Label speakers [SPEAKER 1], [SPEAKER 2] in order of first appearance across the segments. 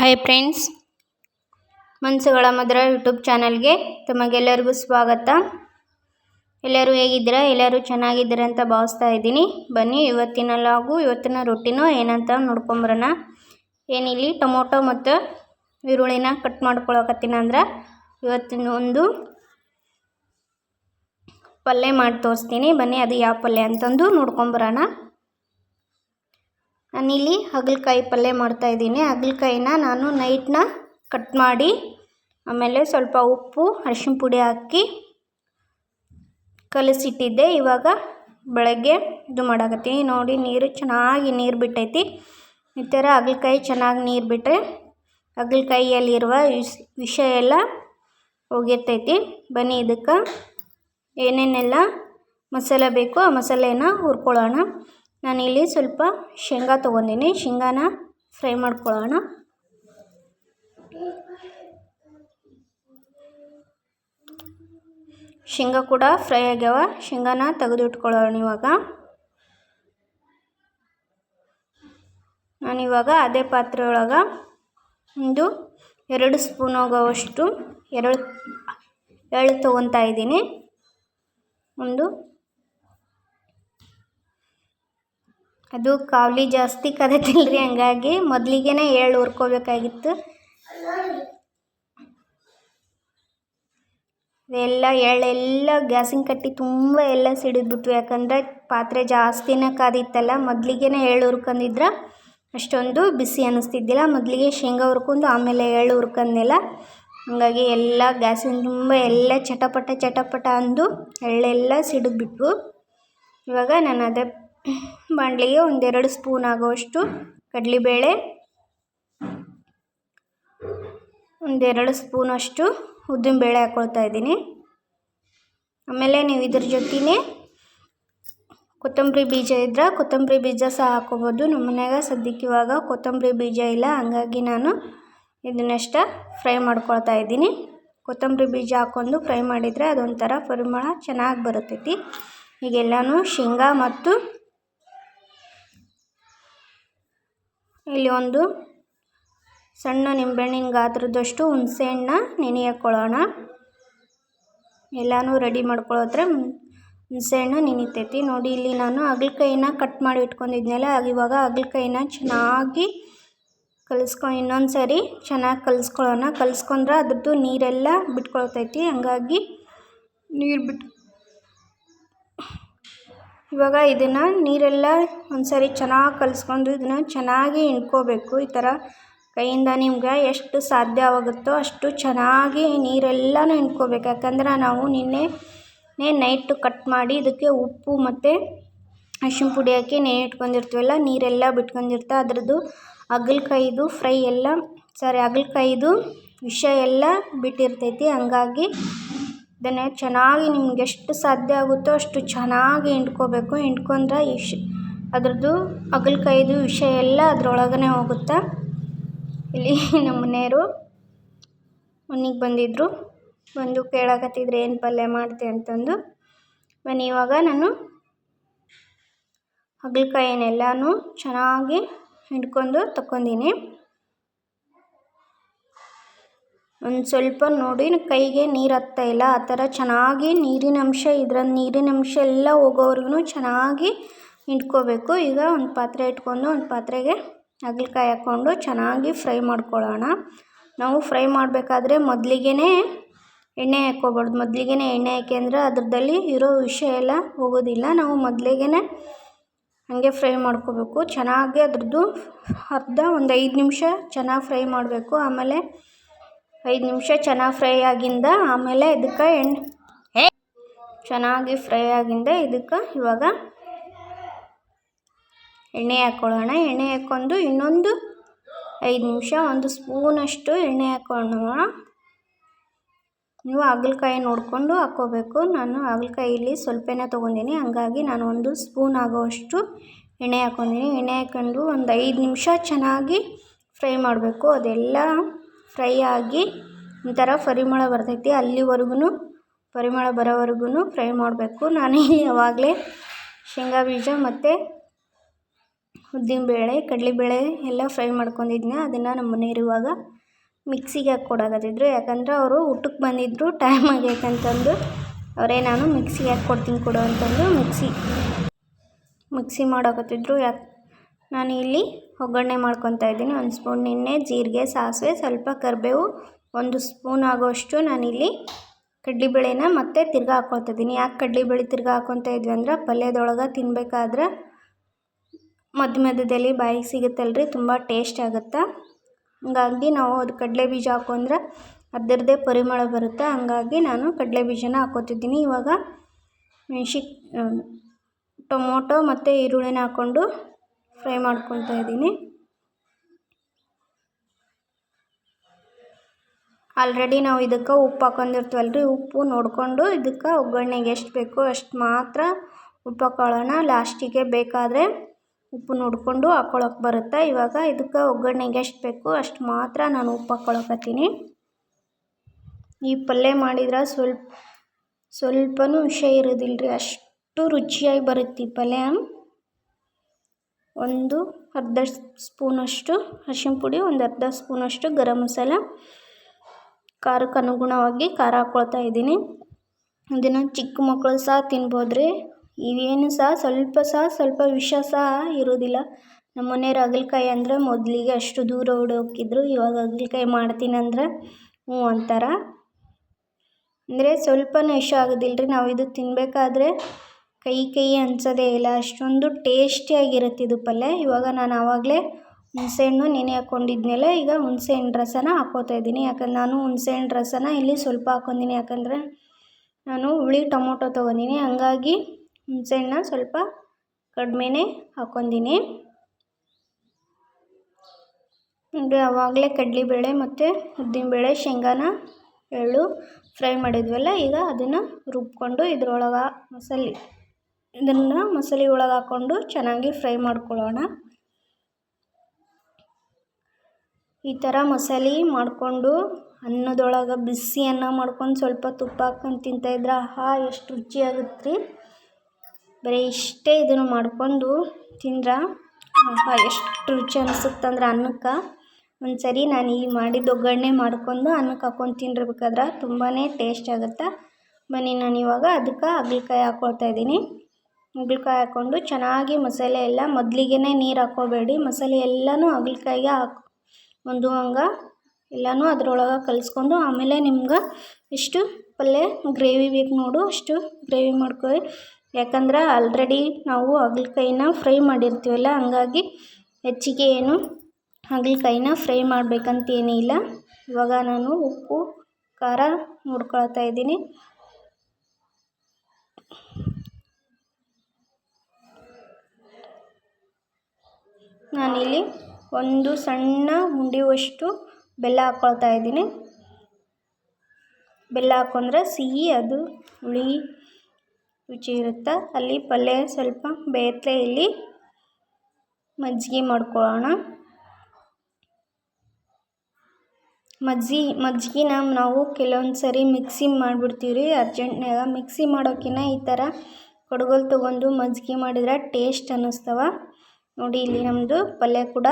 [SPEAKER 1] Hi friends ಮನಸ್ಸುಗಳ ಮಧುರ YouTube ಚಾನಲ್ಗೆ ತಮಗೆಲ್ಲರಿಗೂ ಸ್ವಾಗತ. ಎಲ್ಲರೂ ಹೇಗಿದ್ದೀರಾ? ಎಲ್ಲರೂ ಚೆನ್ನಾಗಿದ್ದೀರಾ ಅಂತ ಭಾವಿಸ್ತಾ ಇದ್ದೀನಿ. ಬನ್ನಿ, ಇವತ್ತಿನ ಲಾಗು, ಇವತ್ತಿನ ರೊಟ್ಟಿನೂ ಏನಂತ ನೋಡ್ಕೊಂಬರೋಣ. ಏನಿಲ್ಲಿ? ಟೊಮೊಟೊ ಮತ್ತು ಈರುಳ್ಳಿನ ಕಟ್ ಮಾಡ್ಕೊಳಕತ್ತೀನಿ ಅಂದ್ರೆ ಇವತ್ತಿನ ಒಂದು ಪಲ್ಯ ಮಾಡಿ ತೋರಿಸ್ತೀನಿ. ಬನ್ನಿ, ಅದು ಯಾವ ಪಲ್ಯ ಅಂತಂದು ನೋಡ್ಕೊಂಬರೋಣ. ನಾನಿಲ್ಲಿ ಹಾಗಲಕಾಯಿ ಪಲ್ಯ ಮಾಡ್ತಾಯಿದ್ದೀನಿ ಹಾಗಲಕಾಯಿನ ನಾನು ನೈಟ್ನ ಕಟ್ ಮಾಡಿ, ಆಮೇಲೆ ಸ್ವಲ್ಪ ಉಪ್ಪು ಅರಿಶಿನ ಪುಡಿ ಹಾಕಿ ಕಲಸಿಟ್ಟಿದ್ದೆ. ಇವಾಗ ಬೆಳಗ್ಗೆ ಇದು ಮಾಡಾಕತ್ತೀನಿ. ನೋಡಿ ನೀರು ಚೆನ್ನಾಗಿ ನೀರು ಬಿಟ್ಟೈತಿ. ಈ ಥರ ಹಾಗಲಕಾಯಿ ಚೆನ್ನಾಗಿ ನೀರು ಬಿಟ್ಟರೆ ಹಾಗಲಕಾಯಿಯಲ್ಲಿರುವ ವಿಷ ಎಲ್ಲ ಹೋಗಿರ್ತೈತಿ. ಬನ್ನಿ ಇದಕ್ಕೆ ಏನೇನೆಲ್ಲ ಮಸಾಲೆ ಬೇಕು ಆ ಮಸಾಲೆನ ಹುರ್ಕೊಳ್ಳೋಣ. ನಾನಿಲ್ಲಿ ಸ್ವಲ್ಪ ಶೇಂಗಾ ತೊಗೊಂಡಿನಿ. ಶೇಂಗಾನ ಫ್ರೈ ಮಾಡ್ಕೊಳ್ಳೋಣ. ಶೇಂಗಾ ಕೂಡ ಫ್ರೈ ಆಗ್ಯಾವ. ಶೇಂಗಾನ ತೆಗೆದು ಇಟ್ಕೊಳ್ಳೋಣ ಇವಾಗ. ನಾನಿವಾಗ ಅದೇ ಪಾತ್ರೆ ಒಳಗೆ ಒಂದು ಎರಡು ಸ್ಪೂನ್ ಹೋಗೋವಷ್ಟು ಎರಡು ಎಳ್ಳು ತೊಗೊತಾ ಇದ್ದೀನಿ. ಒಂದು ಅದು ಕಾವ್ಲಿ ಜಾಸ್ತಿ ಕದತಿಲ್ರಿ ಹಂಗಾಗಿ ಮೊದಲಿಗೆ ಎಳ್ಳು ಹುರ್ಕೋಬೇಕಾಗಿತ್ತು ಎಲ್ಲ ಎಳ್ಳೆಲ್ಲ ಗ್ಯಾಸಿನ ಕಟ್ಟಿ ತುಂಬ ಎಲ್ಲ ಸಿಡಿದ್ಬಿಟ್ವು. ಯಾಕಂದರೆ ಪಾತ್ರೆ ಜಾಸ್ತಿನೇ ಕಾದಿತ್ತಲ್ಲ ಮೊದಲಿಗೆ ಎಳ್ಳು ಹುರ್ಕೊಂಡಿದ್ರೆ ಅಷ್ಟೊಂದು ಬಿಸಿ ಅನ್ನಿಸ್ತಿದ್ದಿಲ್ಲ ಮೊದಲಿಗೆ ಶೇಂಗಾ ಹುರ್ಕೊಂಡು ಆಮೇಲೆ ಎಳ್ಳು ಹುರ್ಕೊಂಡೆಲ್ಲ ಹಾಗಾಗಿ ಎಲ್ಲ ಗ್ಯಾಸಿನ ತುಂಬ ಎಲ್ಲ ಚಟಪಟ ಚಟಪಟ ಅಂದು ಎಳ್ಳೆಲ್ಲ ಸಿಡಿದ್ಬಿಟ್ವು. ಇವಾಗ ನಾನು ಅದೇ ಬಾಣಲಿಗೆ ಒಂದೆರಡು ಸ್ಪೂನ್ ಆಗುವಷ್ಟು ಕಡಲೆಬೇಳೆ, ಒಂದೆರಡು ಸ್ಪೂನಷ್ಟು ಉದ್ದಿನಬೇಳೆ ಹಾಕ್ಕೊಳ್ತಾ ಇದ್ದೀನಿ. ಆಮೇಲೆ ನೀವು ಇದ್ರ ಜೊತೆನೇ ಕೊತ್ತಂಬರಿ ಬೀಜ ಇದ್ರೆ ಕೊತ್ತಂಬರಿ ಬೀಜ ಸಹ ಹಾಕ್ಕೋಬೋದು ನಮ್ಮ ಮನ್ಯಾಗ ಸದ್ಯಕ್ಕೆ ಇವಾಗ ಕೊತ್ತಂಬರಿ ಬೀಜ ಇಲ್ಲ. ಹಂಗಾಗಿ ನಾನು ಇದನ್ನಷ್ಟ ಫ್ರೈ ಮಾಡ್ಕೊಳ್ತಾ ಇದ್ದೀನಿ. ಕೊತ್ತಂಬರಿ ಬೀಜ ಹಾಕ್ಕೊಂಡು ಫ್ರೈ ಮಾಡಿದರೆ ಅದೊಂಥರ ಪರಿಮಳ ಚೆನ್ನಾಗಿ ಬರುತ್ತೈತಿ. ಈಗೆಲ್ಲನೂ ಶೇಂಗಾ ಮತ್ತು ಇಲ್ಲಿ ಒಂದು ಸಣ್ಣ ನಿಂಬೆಹಣ್ಣಿನ ಗಾತ್ರದಷ್ಟು ಹುಣಸೆಹಣ್ಣ ನೆನೆ ಹಾಕ್ಕೊಳ್ಳೋಣ ಎಲ್ಲನೂ ರೆಡಿ ಮಾಡ್ಕೊಳ್ಳೋದ್ರೆ ಹುಣಸೆಹಣ್ಣು ನೆನಿತೈತಿ. ನೋಡಿ, ಇಲ್ಲಿ ನಾನು ಹಾಗಲಕಾಯಿನ ಕಟ್ ಮಾಡಿ ಇಟ್ಕೊಂಡಿದ್ನಲ್ಲ ಇವಾಗ ಹಾಗಲಕಾಯಿನ ಚೆನ್ನಾಗಿ ಕಲಿಸ್ಕೊಂಡು ಇನ್ನೊಂದು ಸರಿ ಚೆನ್ನಾಗಿ ಕಲಿಸ್ಕೊಳ್ಳೋಣ. ಕಲಿಸ್ಕೊಂಡ್ರೆ ಅದ್ರದ್ದು ನೀರೆಲ್ಲ ಬಿಟ್ಕೊಳ್ತೈತಿ. ಹಂಗಾಗಿ ನೀರು ಬಿಟ್ಟು ಇವಾಗ ಇದನ್ನು ನೀರೆಲ್ಲ ಒಂದು ಸರಿ ಚೆನ್ನಾಗಿ ಕಲಿಸ್ಕೊಂಡು ಇದನ್ನು ಚೆನ್ನಾಗಿ ಹಿಂಡ್ಕೋಬೇಕು. ಈ ಥರ ಕೈಯಿಂದ ನಿಮ್ಗೆ ಎಷ್ಟು ಸಾಧ್ಯವಾಗುತ್ತೋ ಅಷ್ಟು ಚೆನ್ನಾಗಿ ನೀರೆಲ್ಲನೂ ಹಿಂಡ್ಕೋಬೇಕು. ಯಾಕಂದ್ರೆ ನಾವು ನಿನ್ನೆ ನೈಟು ಕಟ್ ಮಾಡಿ ಇದಕ್ಕೆ ಉಪ್ಪು ಮತ್ತು ಅರಿಶಿನ ಪುಡಿ ಹಾಕಿ ನೆನೆ ಇಟ್ಕೊಂಡಿರ್ತೀವಲ್ಲ ನೀರೆಲ್ಲ ಬಿಟ್ಕೊಂಡಿರ್ತಾ ಅದರದ್ದು ಹಾಗಲಕಾಯಿದು ಫ್ರೈ ಎಲ್ಲ, ಸಾರಿ ಹಾಗಲಕಾಯಿದು ವಿಷ ಎಲ್ಲ ಬಿಟ್ಟಿರ್ತೈತಿ. ಹಂಗಾಗಿ ಇದನ್ನು ಚೆನ್ನಾಗಿ ನಿಮ್ಗೆ ಎಷ್ಟು ಸಾಧ್ಯ ಆಗುತ್ತೋ ಅಷ್ಟು ಚೆನ್ನಾಗಿ ಹಿಂಡ್ಕೋಬೇಕು. ಹಿಂಡ್ಕೊಂಡ್ರೆ ಇಶ್, ಅದ್ರದ್ದು ಹಾಗಲಕಾಯಿದು ವಿಷ ಎಲ್ಲ ಅದರೊಳಗೇ ಹೋಗುತ್ತೆ. ಇಲ್ಲಿ ನಮ್ಮ ಮನೆಯವರು ಮನೆಗೆ ಬಂದಿದ್ದರು ಬಂದು ಕೇಳಕತ್ತಿದ್ರು, ಏನು ಪಲ್ಯ ಮಾಡ್ತೆ? ಅಂತಂದು. ಬನ್ನಿ, ಇವಾಗ ನಾನು ಹಾಗಲಕಾಯಿನೆಲ್ಲನೂ ಚೆನ್ನಾಗಿ ಹಿಂಡ್ಕೊಂಡು ತಗೊಂಡಿನಿ ಒಂದು ಸ್ವಲ್ಪ ನೋಡಿ ಕೈಗೆ ನೀರು ಹತ್ತಾ ಇಲ್ಲ. ಆ ಥರ ಚೆನ್ನಾಗಿ ನೀರಿನಂಶ ನೀರಿನ ಅಂಶ ಎಲ್ಲ ಹೋಗೋವರೆಗೂ ಚೆನ್ನಾಗಿ ಹಿಂಡ್ಕೋಬೇಕು ಈಗ ಒಂದು ಪಾತ್ರೆ ಇಟ್ಕೊಂಡು ಒಂದು ಪಾತ್ರೆಗೆ ಹಾಗಲಕಾಯಿ ಹಾಕ್ಕೊಂಡು ಚೆನ್ನಾಗಿ ಫ್ರೈ ಮಾಡ್ಕೊಳ್ಳೋಣ. ನಾವು ಫ್ರೈ ಮಾಡಬೇಕಾದ್ರೆ ಮೊದಲಿಗೆ ಎಣ್ಣೆ ಹಾಕ್ಕೋಬಾರ್ದು. ಮೊದಲಿಗೆ ಎಣ್ಣೆ ಹಾಕಿ ಅಂದರೆ ಅದ್ರದಲ್ಲಿ ಇರೋ ವಿಷ ಎಲ್ಲ ಹೋಗೋದಿಲ್ಲ. ನಾವು ಮೊದಲಿಗೆ ಹಾಗೆ ಫ್ರೈ ಮಾಡ್ಕೋಬೇಕು. ಚೆನ್ನಾಗಿ ಅದರದ್ದು ಅರ್ಧ ಒಂದು ಐದು ನಿಮಿಷ ಚೆನ್ನಾಗಿ ಫ್ರೈ ಮಾಡಬೇಕು. ಆಮೇಲೆ ಐದು ನಿಮಿಷ ಚೆನ್ನಾಗಿ ಫ್ರೈ ಆಗಿಂದ ಆಮೇಲೆ ಇದಕ್ಕೆ ಎಣ್ಣೆ. ಚೆನ್ನಾಗಿ ಫ್ರೈ ಆಗಿಂದ ಇದಕ್ಕೆ ಇವಾಗ ಎಣ್ಣೆ ಹಾಕ್ಕೊಳ್ಳೋಣ. ಎಣ್ಣೆ ಹಾಕ್ಕೊಂಡು ಇನ್ನೊಂದು ಐದು ನಿಮಿಷ ಒಂದು ಸ್ಪೂನಷ್ಟು ಎಣ್ಣೆ ಹಾಕ್ಕೊಳ್ಳೋಣ. ನೀವು ಹಾಗಲಕಾಯಿ ನೋಡಿಕೊಂಡು ಹಾಕ್ಕೋಬೇಕು. ನಾನು ಹಾಗಲಕಾಯಿ ಇಲ್ಲಿ ಸ್ವಲ್ಪನೇ ತೊಗೊಂಡಿನಿ. ಹಂಗಾಗಿ ನಾನು ಒಂದು ಸ್ಪೂನ್ ಆಗೋವಷ್ಟು ಎಣ್ಣೆ ಹಾಕ್ಕೊಂಡಿನಿ. ಎಣ್ಣೆ ಹಾಕ್ಕೊಂಡು ಒಂದು ಐದು ನಿಮಿಷ ಚೆನ್ನಾಗಿ ಫ್ರೈ ಮಾಡಬೇಕು. ಅದೆಲ್ಲ ಫ್ರೈ ಆಗಿ ಒಂಥರ ಪರಿಮಳ ಬರ್ತೈತಿ. ಅಲ್ಲಿವರೆಗೂ ಪರಿಮಳ ಬರೋವರೆಗೂ ಫ್ರೈ ಮಾಡಬೇಕು. ನಾನು ಯಾವಾಗಲೇ ಶೇಂಗಾ ಬೀಜ ಮತ್ತು ಉದ್ದಿನಬೇಳೆ, ಕಡಲೆಬೇಳೆ ಎಲ್ಲ ಫ್ರೈ ಮಾಡ್ಕೊಂಡಿದ್ನ, ಅದನ್ನು ನಮ್ಮ ಮನೆ ಇರುವಾಗ ಮಿಕ್ಸಿಗೆ ಹಾಕಿ ಯಾಕಂದರೆ ಯಾಕಂದ್ರೆ ಅವರು ಊಟಕ್ಕೆ ಬಂದಿದ್ದರು ಟೈಮ್ ಆಗೈತಂತಂದು ಅವರೇ ನಾನು ಮಿಕ್ಸಿಗೆ ಹಾಕಿ ಕೊಡ್ತೀನಿ ಕೊಡು ಅಂತಂದು ಮಿಕ್ಸಿ ಮಿಕ್ಸಿ ಮಾಡೋಕತ್ತಿದ್ರು. ಯಾಕೆ ನಾನು ಇಲ್ಲಿ ಒಗ್ಗರಣೆ ಮಾಡ್ಕೊತಾ ಇದ್ದೀನಿ. ಒಂದು ಸ್ಪೂನ್ ಎಣ್ಣೆ, ಜೀರಿಗೆ, ಸಾಸಿವೆ, ಸ್ವಲ್ಪ ಕರಿಬೇವು, ಒಂದು ಸ್ಪೂನ್ ಆಗೋಷ್ಟು ನಾನಿಲ್ಲಿ ಕಡ್ಲಿಬೇಳೆನ ಮತ್ತೆ ತಿರ್ಗಾ ಹಾಕ್ಕೊತಾ ಇದ್ದೀನಿ. ಯಾಕೆ ಕಡ್ಲಿಬೇಳೆ ತಿರ್ಗಾ ಹಾಕ್ಕೊತಾ ಇದ್ವಿ ಅಂದ್ರೆ ಪಲ್ಯದೊಳಗೆ ತಿನ್ಬೇಕಾದ್ರೆ ಮಧ್ಯ ಮಧ್ಯದಲ್ಲಿ ಬಾಯಿಗೆ ಸಿಗುತ್ತಲ್ರಿ, ತುಂಬ ಟೇಸ್ಟ್ ಆಗುತ್ತೆ. ಹಂಗಾಗಿ ನಾವು ಅದು ಕಡಲೆ ಬೀಜ ಹಾಕೊಂಡ್ರೆ ಅದರದ್ದೇ ಪರಿಮಳ ಬರುತ್ತೆ. ಹಂಗಾಗಿ ನಾನು ಕಡಲೆ ಬೀಜನ ಹಾಕೋತಿದ್ದೀನಿ. ಇವಾಗ ಮೆಣ್ಸಿ ಟೊಮೊಟೊ ಮತ್ತು ಈರುಳ್ಳಿನ ಹಾಕ್ಕೊಂಡು ಫ್ರೈ ಮಾಡ್ಕೊಳ್ತಾ ಇದ್ದೀನಿ. ಆಲ್ರೆಡಿ ನಾವು ಇದಕ್ಕೆ ಉಪ್ಪು ಹಾಕೊಂಡಿರ್ತೀವಲ್ಲ ರೀ ಉಪ್ಪು ನೋಡಿಕೊಂಡು ಇದಕ್ಕೆ ಒಗ್ಗರಣೆಗೆ ಎಷ್ಟು ಬೇಕೋ ಅಷ್ಟು ಮಾತ್ರ ಉಪ್ಪು ಹಾಕೊಳ್ಳೋಣ. ಲಾಸ್ಟಿಗೆ ಬೇಕಾದರೆ ಉಪ್ಪು ನೋಡಿಕೊಂಡು ಹಾಕ್ಕೊಳಕ್ಕೆ ಬರುತ್ತೆ. ಇವಾಗ ಇದಕ್ಕೆ ಒಗ್ಗರಣೆಗೆ ಎಷ್ಟು ಬೇಕೋ ಅಷ್ಟು ಮಾತ್ರ ನಾನು ಉಪ್ಪು ಹಾಕ್ಕೊಳಕತ್ತೀನಿ ಈ ಪಲ್ಯ ಮಾಡಿದ್ರೆ ಸ್ವಲ್ಪ, ಸ್ವಲ್ಪನೂ ವಿಷಯ ಇರೋದಿಲ್ಲ ರೀ ಅಷ್ಟು ರುಚಿಯಾಗಿ ಬರುತ್ತೆ ಈ ಪಲ್ಯ. ಒಂದು ಅರ್ಧ ಸ್ಪೂನಷ್ಟು ಅರಿಶಿನ ಪುಡಿ, ಒಂದು ಅರ್ಧ ಸ್ಪೂನಷ್ಟು ಗರಂ ಮಸಾಲ. ಖಾರಕ್ಕೆ ಅನುಗುಣವಾಗಿ ಖಾರ ಹಾಕ್ಕೊಳ್ತಾ ಇದ್ದೀನಿ. ಇದನ್ನು ಚಿಕ್ಕ ಮಕ್ಕಳು ಸಹ ತಿನ್ಬೋದು ರೀ ಇವೇನು ಸಹ ಸ್ವಲ್ಪ ಸಹ ಸ್ವಲ್ಪ ವಿಷ ಸಹ ಇರೋದಿಲ್ಲ ನಮ್ಮ ಮನೆಯವ್ರು ಹಾಗಲಕಾಯಿ ಅಂದರೆ ಮೊದಲಿಗೆ ಅಷ್ಟು ದೂರ ಓಡೋಗಿದ್ರು ಇವಾಗ ಹಾಗಲಕಾಯಿ ಮಾಡ್ತೀನಿ ಅಂದ್ರೆ ಹ್ಞೂ ಅಂತಾರೆ. ಅಂದರೆ ಸ್ವಲ್ಪನೂ ವಿಷ ಆಗೋದಿಲ್ಲ ರೀ ನಾವು ಇದು ತಿನ್ನಬೇಕಾದ್ರೆ ಕೈ ಕೈ ಅನ್ಸೋದೇ ಇಲ್ಲ. ಅಷ್ಟೊಂದು ಟೇಸ್ಟಿಯಾಗಿರುತ್ತೆ ಇದು ಪಲ್ಯ. ಇವಾಗ ನಾನು ಆವಾಗಲೇ ಹುಣಸೆಹಣ್ಣು ನೆನೆ ಹಾಕ್ಕೊಂಡಿದ್ಮೇಲೆ ಈಗ ಹುಣಸೆಹಣ್ಣು ರಸನ ಹಾಕ್ಕೋತಾ ಇದ್ದೀನಿ. ಯಾಕಂದ್ರೆ ನಾನು ಹುಣಸೆಹಣ್ಣು ರಸನ ಇಲ್ಲಿ ಸ್ವಲ್ಪ ಹಾಕ್ಕೊಂಡಿನಿ ಯಾಕಂದರೆ ನಾನು ಹುಳಿ ಟೊಮೊಟೊ ತೊಗೊಂಡಿನಿ. ಹಂಗಾಗಿ ಹುಣಸೆಹಣ್ಣ ಸ್ವಲ್ಪ ಕಡಿಮೆನೇ ಹಾಕ್ಕೊಂಡಿನಿ ಆವಾಗಲೇ ಕಡಲೆಬೇಳೆ ಮತ್ತು ಉದ್ದಿನಬೇಳೆ, ಶೇಂಗಾನ ಎಳ್ಳು ಫ್ರೈ ಮಾಡಿದ್ವಲ್ಲ, ಈಗ ಅದನ್ನು ರುಬ್ಕೊಂಡು ಇದ್ರೊಳಗೆ ಮಸಾಲೆ ಇದನ್ನು ಮಸಾಲೆ ಒಳಗೆ ಹಾಕ್ಕೊಂಡು ಚೆನ್ನಾಗಿ ಫ್ರೈ ಮಾಡ್ಕೊಳ್ಳೋಣ. ಈ ಥರ ಮಸಾಲೆ ಮಾಡಿಕೊಂಡು ಅನ್ನದೊಳಗೆ ಬಿಸಿ ಅನ್ನ ಮಾಡ್ಕೊಂಡು ಸ್ವಲ್ಪ ತುಪ್ಪ ಹಾಕ್ಕೊಂಡು ತಿಂತಾಯಿದ್ರೆ ಆಹಾ, ಎಷ್ಟು ರುಚಿಯಾಗುತ್ತೆ ರೀ ಬರೀ ಇಷ್ಟೇ ಇದನ್ನು ಮಾಡಿಕೊಂಡು ತಿಂದ್ರೆ ಆಹಾ, ಎಷ್ಟು ರುಚಿ ಅನಿಸುತ್ತಂದ್ರೆ ಅನ್ನಕ್ಕೆ. ಒಂದು ಸರಿ ನಾನು ಈ ಮಾಡಿದ ಒಗ್ಗರಣೆ ಮಾಡ್ಕೊಂಡು ಅನ್ನಕ್ಕೆ ಹಾಕ್ಕೊಂಡು ತಿನ್ನಬೇಕಾದ್ರೆ ತುಂಬಾ ಟೇಸ್ಟ್ ಆಗುತ್ತೆ. ಬನ್ನಿ ನಾನು ಇವಾಗ ಅದಕ್ಕೆ ಹಾಗಲಕಾಯಿ ಹಾಕ್ಕೊಳ್ತಾ ಇದ್ದೀನಿ. ಹಾಗಲ್ಕಾಯಿ ಹಾಕ್ಕೊಂಡು ಚೆನ್ನಾಗಿ ಮಸಾಲೆ ಎಲ್ಲ ಮೊದಲಿಗೆ ನೀರು ಹಾಕ್ಕೋಬೇಡಿ. ಮಸಾಲೆ ಎಲ್ಲನೂ ಹಾಗಲ್ಕಾಯಿಗೆ ಹಾಕಿ, ಒಂದು ಅಂಗ ಎಲ್ಲನೂ ಅದ್ರೊಳಗೆ ಕಲಿಸ್ಕೊಂಡು ಆಮೇಲೆ ನಿಮ್ಗೆ ಇಷ್ಟು ಪಲ್ಯ ಗ್ರೇವಿ ಬೇಕು ನೋಡು, ಅಷ್ಟು ಗ್ರೇವಿ ಮಾಡ್ಕೊಳ್ಳಿ ಯಾಕಂದ್ರೆ ಆಲ್ರೆಡಿ ನಾವು ಹಾಗಲ್ಕಾಯಿನ ಫ್ರೈ ಮಾಡಿರ್ತೀವಲ್ಲ, ಹಂಗಾಗಿ ಹೆಚ್ಚಿಗೆ ಏನು ಹಾಗಲ್ಕಾಯಿನ ಫ್ರೈ ಮಾಡಬೇಕಂತೇನಿಲ್ಲ. ಇವಾಗ ನಾನು ಉಪ್ಪು, ಖಾರ ನೋಡ್ಕೊಳ್ತಾ ಇದ್ದೀನಿ. ನಾನಿಲ್ಲಿ ಒಂದು ಸಣ್ಣ ಉಂಡೆವಷ್ಟು ಬೆಲ್ಲ ಹಾಕ್ಕೊಳ್ತಾ ಇದ್ದೀನಿ. ಬೆಲ್ಲ ಹಾಕೊಂಡ್ರೆ ಸಿಹಿ, ಅದು ಹುಳಿ ರುಚಿ ಇರುತ್ತೆ. ಅಲ್ಲಿ ಪಲ್ಯ ಸ್ವಲ್ಪ ಬೇಯತ್ತೆ ಇಲ್ಲಿ ಮಜ್ಜಿಗೆ ಮಾಡ್ಕೊಳ್ಳೋಣ. ಮಜ್ಜಿ, ಮಜ್ಜಿಗೆನ ನಾವು ಕೆಲವೊಂದು ಸರಿ ಮಿಕ್ಸಿ ಮಾಡಿಬಿಡ್ತೀವಿ ರೀ ಅರ್ಜೆಂಟ್ನಾಗ ಮಿಕ್ಸಿ ಮಾಡೋಕ್ಕಿಂತ ಈ ಥರ ಕೊಡಗಲ್ ತೊಗೊಂಡು ಮಜ್ಜಿಗೆ ಮಾಡಿದ್ರೆ ಟೇಸ್ಟ್ ಅನ್ನಿಸ್ತವ. ನೋಡಿ, ಇಲ್ಲಿ ನಮ್ಮದು ಪಲ್ಯ ಕೂಡ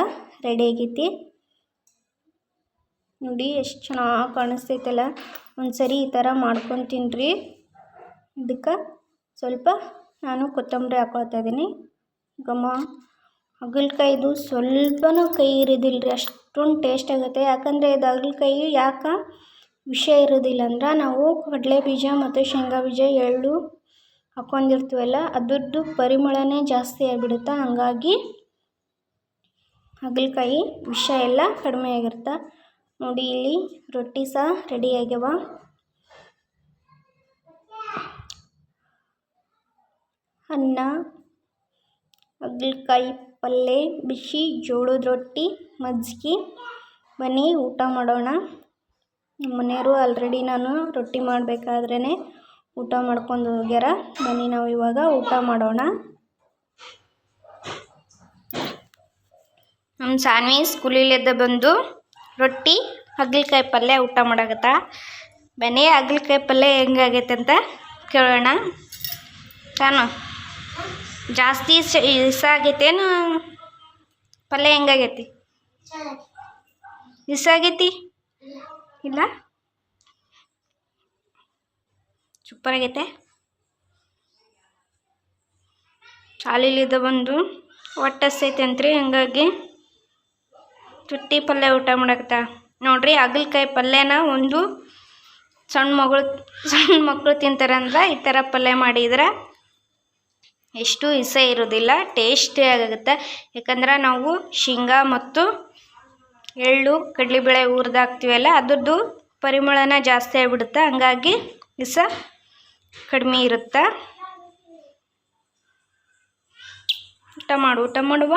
[SPEAKER 1] ರೆಡಿ ಆಗೈತಿ. ನೋಡಿ, ಎಷ್ಟು ಚೆನ್ನಾಗಿ ಕಾಣಿಸ್ತೈತಲ್ಲ. ಒಂದು ಸರಿ ಈ ಥರ ಮಾಡ್ಕೊಂಡು ತಿನ್ನಿರಿ ಇದಕ್ಕೆ ಸ್ವಲ್ಪ ನಾನು ಕೊತ್ತಂಬರಿ ಹಾಕೊಳ್ತಾ ಇದ್ದೀನಿ ಗಮ, ಹಾಗಲಕಾಯಿದು ಸ್ವಲ್ಪನೂ ಕೈ ಇರೋದಿಲ್ಲ ರೀ ಅಷ್ಟೊಂದು ಟೇಸ್ಟ್ ಆಗುತ್ತೆ. ಯಾಕಂದರೆ ಇದು ಹಾಗಲಕಾಯಿ ಯಾಕೆ ವಿಷ ಇರೋದಿಲ್ಲ ಅಂದ್ರೆ ನಾವು ಕಡಲೆ ಬೀಜ ಮತ್ತು ಶೇಂಗಾ ಬೀಜ ಎಳ್ಳು ಹಾಕ್ಕೊಂಡಿರ್ತೀವಲ್ಲ ಅದರದ್ದು ಪರಿಮಳನೇ ಜಾಸ್ತಿ ಆಗಿಬಿಡುತ್ತೆ, ಹಾಗಾಗಿ ಹಾಗಲಕಾಯಿ ವಿಷ ಎಲ್ಲ ಕಡಿಮೆ ಆಗಿರುತ್ತೆ. ನೋಡಿ, ಇಲ್ಲಿ ರೊಟ್ಟಿ ಸಹ ರೆಡಿ ಆಗ್ಯಾವ. ಅನ್ನ, ಹಾಗಲಕಾಯಿ ಪಲ್ಯ ಬಿಸಿ ಜೋಳದ ರೊಟ್ಟಿ, ಮಜ್ಜಿಗೆ, ಬನ್ನಿ ಊಟ ಮಾಡೋಣ. ನಮ್ಮ ಮನೆಯವರು ಆಲ್ರೆಡಿ ನಾನು ರೊಟ್ಟಿ ಮಾಡಬೇಕಾದ್ರೇ ಊಟ ಮಾಡ್ಕೊಂಡು ಹೋಗ್ಯಾರ. ಬನ್ನಿ ನಾವು ಇವಾಗ ಊಟ ಮಾಡೋಣ. ನಮ್ಮ ಸಾನ್ವಿ ಸ್ಕೂಲಿಲ್ಲಿದ್ದ ಬಂದು ರೊಟ್ಟಿ, ಹಾಗಲಕಾಯಿ ಪಲ್ಯ ಊಟ ಮಾಡಾಕತ್ತ. ಬನ್ನಿ ಹಾಗಲಕಾಯಿ ಪಲ್ಯ ಹೆಂಗಾಗೈತೆ ಅಂತ ಕೇಳೋಣ. ತಾನು, ಜಾಸ್ತಿ ಇಸ ಆಗೈತೇನು ಪಲ್ಯ ಹೆಂಗಾಗೈತಿ ಆಗೈತಿ? ಇಲ್ಲ? ಸೂಪರ್ ಆಗೈತೆ. ಚಾಲಿಲಿದ್ದ ಬಂದು ಒಟ್ಟು ಅಂತ್ರಿ, ಹಂಗಾಗಿ ತುಟ್ಟಿ ಪಲ್ಯ ಊಟ ಮಾಡಕತ್ತ. ನೋಡ್ರಿ ಹಾಗಲ್ಕಾಯಿ ಪಲ್ಯನ ಒಂದು ಸಣ್ಣ ಮಗಳು, ಸಣ್ಣ ಮಕ್ಕಳು ತಿಂತಾರಂದ್ರೆ ಈ ಥರ ಪಲ್ಯ ಮಾಡಿದ್ರೆ ಎಷ್ಟು ಇಸ ಇರೋದಿಲ್ಲ, ಟೇಸ್ಟಿ ಆಗುತ್ತೆ. ಯಾಕಂದ್ರೆ ನಾವು ಶೇಂಗಾ ಮತ್ತು ಎಳ್ಳು, ಕಡಲೆಬೇಳೆ ಹುರ್ದು ಹಾಕ್ತೀವಲ್ಲ, ಅದ್ರದ್ದು ಪರಿಮಳನ ಜಾಸ್ತಿ ಆಗಿಬಿಡುತ್ತೆ, ಹಂಗಾಗಿ ಇಸ ಕಡಿಮೆ ಇರುತ್ತೆ? ಊಟ ಮಾಡು ಊಟ ಮಾಡುವ?